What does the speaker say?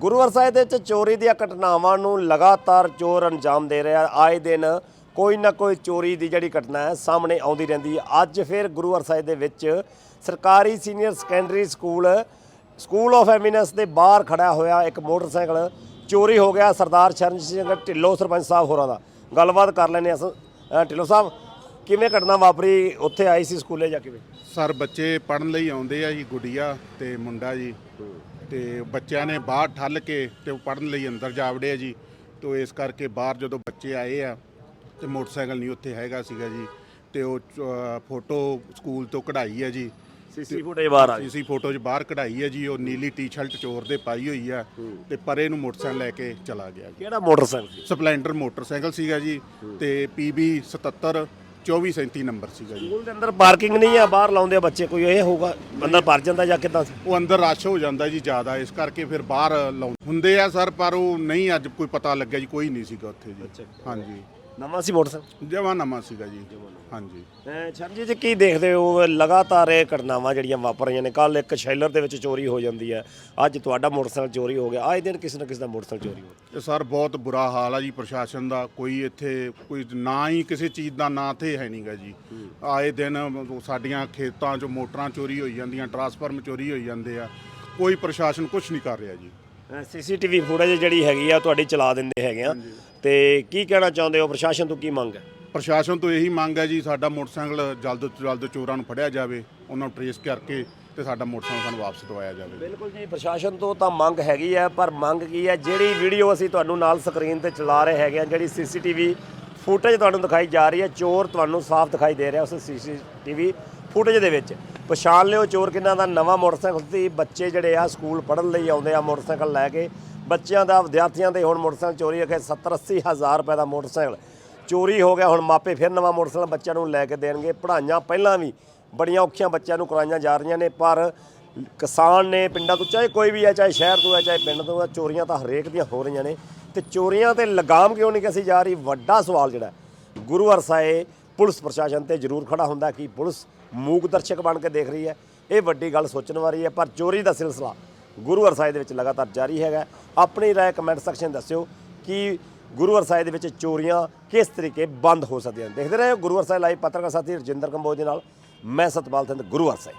ਗੁਰੂਵਰ ਸਾਹਿਬ ਦੇ ਵਿੱਚ ਚੋਰੀ ਦੀਆਂ ਘਟਨਾਵਾਂ ਨੂੰ ਲਗਾਤਾਰ ਚੋਰ ਅੰਜਾਮ ਦੇ ਰਿਹਾ ਆਏ ਦਿਨ ਕੋਈ ਨਾ ਕੋਈ ਚੋਰੀ ਦੀ ਜਿਹੜੀ ਘਟਨਾ ਹੈ ਸਾਹਮਣੇ ਆਉਂਦੀ ਰਹਿੰਦੀ ਹੈ। ਅੱਜ ਫਿਰ ਗੁਰੂਵਰ ਸਾਹਿਬ ਦੇ ਵਿੱਚ ਸਰਕਾਰੀ senior secondary school school of eminence ਦੇ ਬਾਹਰ ਖੜਾ ਹੋਇਆ ਇੱਕ ਮੋਟਰਸਾਈਕਲ। ਚੋਰੀ ਹੋ ਗਿਆ ਸਰਦਾਰ ਚਰਨਜੀਤ ਸਿੰਘ ਢਿੱਲੋਂ ਸਰਪੰਚ ਸਾਹਿਬ ਹੋਰਾਂ ਦਾ। ਗੱਲਬਾਤ ਕਰ ਹਾਂ ਅਸਾਂ। ਢਿੱਲੋਂ ਸਾਹਿਬ ਕਿਵੇਂ ਘਟਨਾ ਵਾਪਰੀ? ਉੱਥੇ ਆਈ ਸੀ ਸਕੂਲੇ ਜਾ ਕਿਵੇਂ? ਸਰ ਬੱਚੇ ਪੜਨ ਲਈ ਆਉਂਦੇ ਆ ਜੀ ਗੁੱਡੀਆ ਤੇ ਮੁੰਡਾ ਜੀ। ਤੇ ਬੱਚਿਆਂ ਨੇ ਬਾਹਰ ਠੱਲ ਕੇ ਤੇ ਉਹ ਪੜਨ ਲਈ ਅੰਦਰ ਜਾ ਵੜੇ ਆ ਜੀ। ਤੋ ਇਸ ਕਰਕੇ ਬਾਹਰ ਜਦੋਂ ਬੱਚੇ ਆਏ ਆ ਤੇ ਮੋਟਰਸਾਈਕਲ ਨਹੀਂ ਉੱਥੇ ਹੈਗਾ ਸੀਗਾ ਜੀ। ਤੇ ਉਹ ਅ, ਫੋਟੋ ਸਕੂਲ ਤੋਂ ਕਢਾਈ ਆ ਜੀ। ਸੀਸੀ ਫੁਟੇਜ ਬਾਹਰ ਆ ਗਈ। ਸੀਸੀ ਫੋਟੋ 'ਚ ਬਾਹਰ ਕਢਾਈ ਆ ਜੀ। ਉਹ ਨੀਲੀ ਟੀ-ਸ਼ਰਟ ਚੋਰ ਦੇ ਪਾਈ ਹੋਈ ਆ ਤੇ ਪਰੇ ਨੂੰ ਮੋਟਰਸਾਈਕਲ ਲੈ ਕੇ ਚਲਾ ਗਿਆ ਜੀ। ਕਿਹੜਾ ਮੋਟਰਸਾਈਕਲ ਸੀ? ਸਪਲੈਂਡਰ ਮੋਟਰਸਾਈਕਲ ਸੀਗਾ ਜੀ। ਤੇ PB 77 2437 ਨੰਬਰ ਸੀਗਾ ਜੀ। ਸਕੂਲ ਦੇ ਅੰਦਰ ਪਾਰਕਿੰਗ ਨਹੀਂ ਆ ਬਾਹਰ ਲਾਉਂਦੇ ਆ ਬੱਚੇ ਕੋਈ ਇਹ ਹੋਊਗਾ ਅੰਦਰ ਭਰ ਜਾਂਦਾ ਜਾਂ ਕਿਦਾਂ? ਉਹ ਅੰਦਰ ਰਸ਼ ਹੋ ਜਾਂਦਾ ਜੀ ਜ਼ਿਆਦਾ ਇਸ ਕਰਕੇ ਫਿਰ ਬਾਹਰ ਲਾਉਂ ਹੁੰਦੇ ਆ ਸਰ ਪਰ ਉਹ ਨਹੀਂ ਅੱਜ ਕੋਈ ਪਤਾ ਲੱਗਿਆ ਜੀ ਕੋਈ ਨਹੀਂ ਸੀਗਾ ਉੱਥੇ ਜੀ। ਹਾਂਜੀ। ਨਵਾਂ ਸੀ ਮੋਟਰਸਾਈਕਲ ਜਵਾਂ ਨਵਾਂ ਸੀਗਾ ਜੀ। ਹਾਂਜੀ। ਸ਼ਰਜੀ ਜੀ ਕੀ ਦੇਖਦੇ ਹੋ ਲਗਾਤਾਰ ਇਹ ਘਟਨਾਵਾਂ ਜਿਹੜੀਆਂ ਵਾਪਰ ਰਹੀਆਂ ਨੇ ਕੱਲ ਇੱਕ ਸ਼ੈਲਰ ਦੇ ਵਿੱਚ ਚੋਰੀ ਹੋ ਜਾਂਦੀ ਹੈ। ਅੱਜ ਤੁਹਾਡਾ ਮੋਟਰਸਾਈਕਲ ਚੋਰੀ ਹੋ ਗਿਆ। ਆਏ ਦਿਨ ਕਿਸੇ ਨਾ ਕਿਸੇ ਦਾ ਮੋਟਰਸਾਈਕਲ ਚੋਰੀ ਹੋ ਇਹ ਸਰ ਬਹੁਤ ਬੁਰਾ ਹਾਲ ਆ ਜੀ ਪ੍ਰਸ਼ਾਸਨ ਦਾ। ਕੋਈ ਇੱਥੇ ਕੋਈ ਨਾ ਹੀ ਕਿਸੇ ਚੀਜ਼ ਦਾ ਨਾਂ ਤੇ ਹੈ ਨਹੀਂਗਾ ਜੀ। ਆਏ ਦਿਨ ਸਾਡੀਆਂ ਖੇਤਾਂ 'ਚੋਂ ਮੋਟਰਾਂ ਚੋਰੀ ਹੋਈ ਜਾਂਦੀਆਂ ਟਰਾਂਸਫਾਰਮ ਚੋਰੀ ਹੋਈ ਜਾਂਦੇ ਆ। ਕੋਈ ਪ੍ਰਸ਼ਾਸਨ ਕੁਝ ਨਹੀਂ ਕਰ ਰਿਹਾ ਜੀ। ਸੀਸੀਟੀਵੀ ਫੁਟੇਜ ਜਿਹੜੀ ਹੈਗੀ ਆ ਤੁਹਾਡੀ ਚਲਾ ਦਿੰਦੇ ਹੈਗੇ ਆ। ਤੇ ਕੀ ਕਹਿਣਾ ਚਾਹੁੰਦੇ ਹੋ? ਪ੍ਰਸ਼ਾਸਨ ਤੋਂ ਕੀ ਮੰਗ ਹੈ? ਪ੍ਰਸ਼ਾਸਨ ਤੋਂ ਇਹੀ ਮੰਗ ਹੈ ਜੀ ਸਾਡਾ ਮੋਟਰਸਾਈਕਲ ਜਲਦ ਤੋਂ ਜਲਦ ਚੋਰਾਂ ਨੂੰ ਫੜਿਆ ਜਾਵੇ ਉਹਨਾਂ ਨੂੰ ਟਰੇਸ ਕਰਕੇ ਤੇ ਸਾਡਾ ਮੋਟਰਸਾਈਕਲ ਸਾਨੂੰ ਵਾਪਸ ਦਵਾਇਆ ਜਾਵੇ। ਬਿਲਕੁਲ ਜੀ ਪ੍ਰਸ਼ਾਸਨ ਤੋਂ ਤਾਂ ਮੰਗ ਹੈਗੀ ਹੈ ਪਰ ਮੰਗ ਕੀ ਹੈ? ਜਿਹੜੀ ਵੀਡੀਓ ਅਸੀਂ ਤੁਹਾਨੂੰ ਨਾਲ ਸਕਰੀਨ ਤੇ ਚਲਾ ਰਹੇ ਹੈਗੇ ਆ ਜਿਹੜੀ ਸੀਸੀਟੀਵੀ ਫੁਟੇਜ ਤੁਹਾਨੂੰ ਦਿਖਾਈ ਜਾ ਰਹੀ ਹੈ ਚੋਰ ਤੁਹਾਨੂੰ ਸਾਫ਼ ਦਿਖਾਈ ਦੇ ਰਿਹਾ ਉਸ ਸੀਸੀਟੀਵੀ ਫੁਟੇਜ ਦੇ ਵਿੱਚ। ਪਛਾਣ ਲਿਓ ਚੋਰ ਕਿੰਨਾ ਦਾ ਨਵਾਂ ਮੋਟਰਸਾਈਕਲ ਸੀ ਬੱਚੇ ਜਿਹੜੇ ਆ ਸਕੂਲ ਪੜ੍ਹਨ ਲਈ ਆਉਂਦੇ ਆ ਮੋਟਰਸਾਈਕਲ ਲੈ ਕੇ ਬੱਚਿਆਂ ਦਾ ਵਿਦਿਆਰਥੀਆਂ ਦੇ ਹੁਣ ਮੋਟਰਸਾਈਕਲ ਚੋਰੀ ਹੋ ਕੇ 70 80 ਹਜ਼ਾਰ ਰੁਪਏ ਦਾ ਮੋਟਰਸਾਈਕਲ ਚੋਰੀ ਹੋ ਗਿਆ ਹੁਣ ਮਾਪੇ ਫਿਰ ਨਵਾਂ ਮੋਟਰਸਾਈਕਲ ਬੱਚਿਆਂ ਨੂੰ ਲੈ ਕੇ ਦੇਣਗੇ। ਪੜ੍ਹਾਈਆਂ ਪਹਿਲਾਂ ਵੀ ਬੜੀਆਂ ਔਖੀਆਂ ਬੱਚਿਆਂ ਨੂੰ ਕਰਾਈਆਂ ਜਾ ਰਹੀਆਂ ਨੇ ਪਰ ਕਿਸਾਨ ਨੇ ਪਿੰਡਾਂ ਤੋਂ ਚਾਹੇ ਕੋਈ ਵੀ ਹੈ ਚਾਹੇ ਸ਼ਹਿਰ ਤੋਂ ਹੈ ਚਾਹੇ ਪਿੰਡ ਤੋਂ ਹੈ ਚੋਰੀਆਂ ਤਾਂ ਹਰੇਕ ਦੀਆਂ ਹੋ ਰਹੀਆਂ ਨੇ। ਤੇ ਚੋਰੀਆਂ ਤੇ ਲਗਾਮ ਕਿਉਂ ਨਹੀਂ ਕਸੀ ਜਾ ਰਹੀ? ਵੱਡਾ ਸਵਾਲ ਜਿਹੜਾ ਹੈ, ਗੁਰੂ ਅਰਸਾਏ ਪੁਲਿਸ ਪ੍ਰਸ਼ਾਸਨ ਤੇ ਜ਼ਰੂਰ ਖੜਾ ਹੁੰਦਾ ਕਿ ਪੁਲਿਸ ਮੂਕ ਦਰਸ਼ਕ ਬਣ ਕੇ ਦੇਖ ਰਹੀ ਹੈ। ਇਹ ਵੱਡੀ ਗੱਲ ਸੋਚਣ ਵਾਲੀ ਹੈ ਪਰ ਚੋਰੀ ਦਾ ਸਿਲਸਿਲਾ ਗੁਰੂ ਅਰਸਾਏ ਦੇ ਵਿੱਚ ਲਗਾਤਾਰ ਜਾਰੀ ਹੈਗਾ। ਆਪਣੀ ਰਾਏ ਕਮੈਂਟ ਸੈਕਸ਼ਨ ਦੱਸਿਓ ਕਿ ਗੁਰੂ ਅਰਸਾਏ ਦੇ ਵਿੱਚ ਚੋਰੀਆਂ ਕਿਸ ਤਰੀਕੇ ਬੰਦ ਹੋ ਸਕਦੀਆਂ ਨੇ। ਦੇਖਦੇ ਰਹੋ, ਗੁਰੂ ਅਰਸਾਏ ਲਾਈਵ ਪੱਤਰਕਾਰ ਸਾਥੀ ਰਜਿੰਦਰ ਕੰਬੋਜ ਦੇ ਨਾਲ, ਮੈਂ ਸਤਪਾਲ ਸਿੰਘ, ਗੁਰੂ ਅਰਸਾਏ